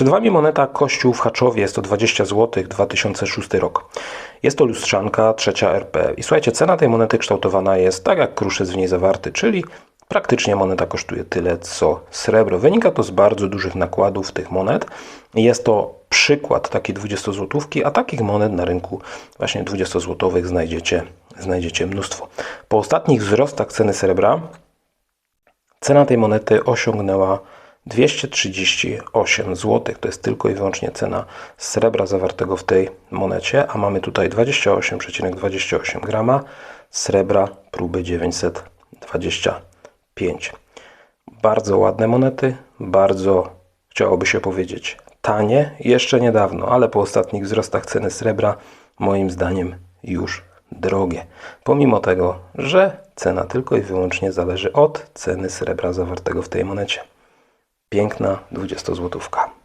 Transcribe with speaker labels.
Speaker 1: Przed Wami moneta Kościół w Haczowie, jest to 20 zł, 2006 rok. Jest to lustrzanka, trzecia RP. I słuchajcie, cena tej monety kształtowana jest tak, jak krusz jest w niej zawarty, czyli praktycznie moneta kosztuje tyle, co srebro. Wynika to z bardzo dużych nakładów tych monet. Jest to przykład takiej 20 złotówki, a takich monet na rynku właśnie 20 złotowych znajdziecie, znajdziecie mnóstwo. Po ostatnich wzrostach ceny srebra Cena tej monety osiągnęła 238 zł. To jest tylko i wyłącznie cena srebra zawartego w tej monecie, a mamy tutaj 28,28 grama srebra próby 925. Bardzo ładne monety, bardzo chciałoby się powiedzieć tanie, jeszcze niedawno, ale po ostatnich wzrostach ceny srebra moim zdaniem już drogie. Pomimo tego, że cena tylko i wyłącznie zależy od ceny srebra zawartego w tej monecie. Piękna 20 złotówka.